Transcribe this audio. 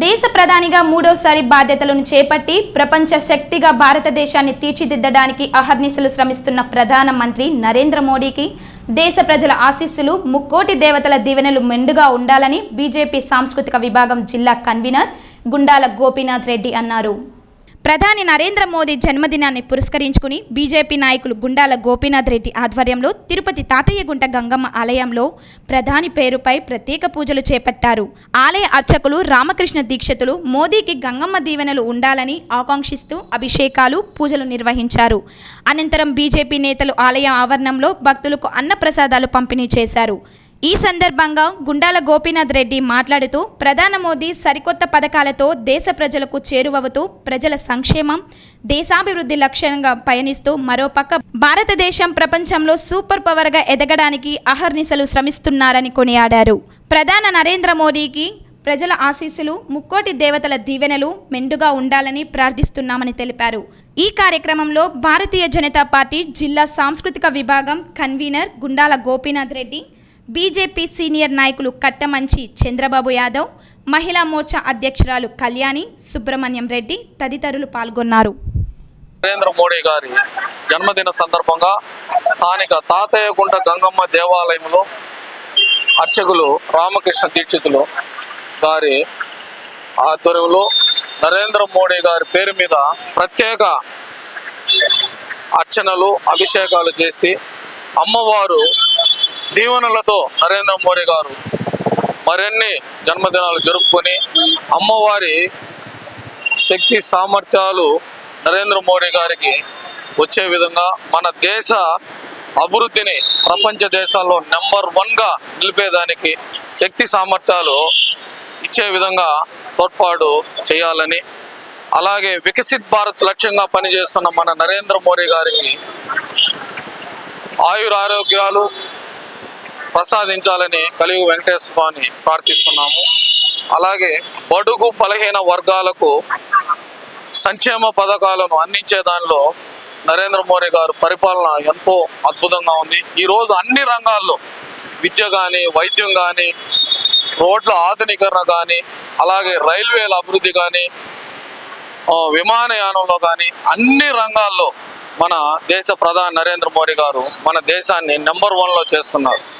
దేశ ప్రధానిగా మూడోసారి బాధ్యతలను చేపట్టి ప్రపంచ శక్తిగా భారతదేశాన్ని తీర్చిదిద్దడానికి అహర్నిశలు శ్రమిస్తున్న ప్రధానమంత్రి నరేంద్ర మోడీకి దేశ ప్రజల ఆశీస్సులు ముక్కోటి దేవతల దీవెనలు మెండుగా ఉండాలని బీజేపీ సాంస్కృతిక విభాగం జిల్లా కన్వీనర్ గుండాల గోపీనాథ్ రెడ్డి అన్నారు. ప్రధాని నరేంద్ర మోదీ జన్మదినాన్ని పురస్కరించుకుని బీజేపీ నాయకులు గుండాల గోపీనాథ్ రెడ్డి ఆధ్వర్యంలో తిరుపతి తాతయ్యగుంట గంగమ్మ ఆలయంలో ప్రధాని పేరుపై ప్రత్యేక పూజలు చేపట్టారు. ఆలయ అర్చకులు రామకృష్ణ దీక్షితులు మోదీకి గంగమ్మ దీవెనలు ఉండాలని ఆకాంక్షిస్తూ అభిషేకాలు పూజలు నిర్వహించారు. అనంతరం బీజేపీ నేతలు ఆలయ ఆవరణంలో భక్తులకు అన్నప్రసాదాలు పంపిణీ చేశారు. ఈ సందర్భంగా గుండాల గోపీనాథ్ రెడ్డి మాట్లాడుతూ ప్రధాన మోదీ సరికొత్త పథకాలతో దేశ ప్రజలకు చేరువవుతూ ప్రజల సంక్షేమం దేశాభివృద్ధి లక్ష్యంగా పయనిస్తూ మరోపక్క భారతదేశం ప్రపంచంలో సూపర్ పవర్గా ఎదగడానికి అహర్నిశలు శ్రమిస్తున్నారని కొనియాడారు. ప్రధాన నరేంద్ర మోడీకి ప్రజల ఆశీస్సులు ముక్కోటి దేవతల దీవెనలు మెండుగా ఉండాలని ప్రార్థిస్తున్నామని తెలిపారు. ఈ కార్యక్రమంలో భారతీయ జనతా పార్టీ జిల్లా సాంస్కృతిక విభాగం convener Gundala Gopinath Reddy BJP senior నాయకులు కట్టమంచి చంద్రబాబు యాదవ్ మహిళా మోర్చా అధ్యక్షురాలు కళ్యాణి సుబ్రహ్మణ్యం రెడ్డి తదితరులు పాల్గొన్నారు. నరేంద్ర మోడీ గారి జన్మదిన సందర్భంగా స్థానిక తాతయ్యగుంట గంగమ్మ దేవాలయంలో అర్చకులు రామకృష్ణ దీక్షితులు గారి ఆధ్వర్యంలో నరేంద్ర మోడీ గారి పేరు మీద ప్రత్యేక అర్చనలు అభిషేకాలు చేసి అమ్మవారు దీవెనలతో నరేంద్ర మోడీ గారు మరిన్ని జన్మదినాలు జరుపుకొని అమ్మవారి శక్తి సామర్థ్యాలు నరేంద్ర మోడీ గారికి వచ్చే విధంగా మన దేశ అభివృద్ధిని ప్రపంచ దేశాల్లో నెంబర్ వన్గా నిలిపేదానికి శక్తి సామర్థ్యాలు ఇచ్చే విధంగా తోడ్పాటు చేయాలని అలాగే వికసిత్ భారత్ లక్ష్యంగా పనిచేస్తున్న మన నరేంద్ర మోడీ గారికి ఆయురారోగ్యాలు ప్రసాదించాలని కలియుగ వెంకటేశ్వర స్వామిని ప్రార్థిస్తున్నాము. అలాగే బడుగు బలహీన వర్గాలకు సంక్షేమ పథకాలను అందించే దానిలో నరేంద్ర మోడీ గారు పరిపాలన ఎంతో అద్భుతంగా ఉంది. ఈరోజు అన్ని రంగాల్లో విద్య కానీ వైద్యం కానీ రోడ్ల ఆధునీకరణ కానీ అలాగే రైల్వేల అభివృద్ధి కానీ విమానయానంలో కానీ అన్ని రంగాల్లో మన దేశ ప్రధాని నరేంద్ర మోడీ గారు మన దేశాన్ని నెంబర్ వన్లో చేస్తున్నారు.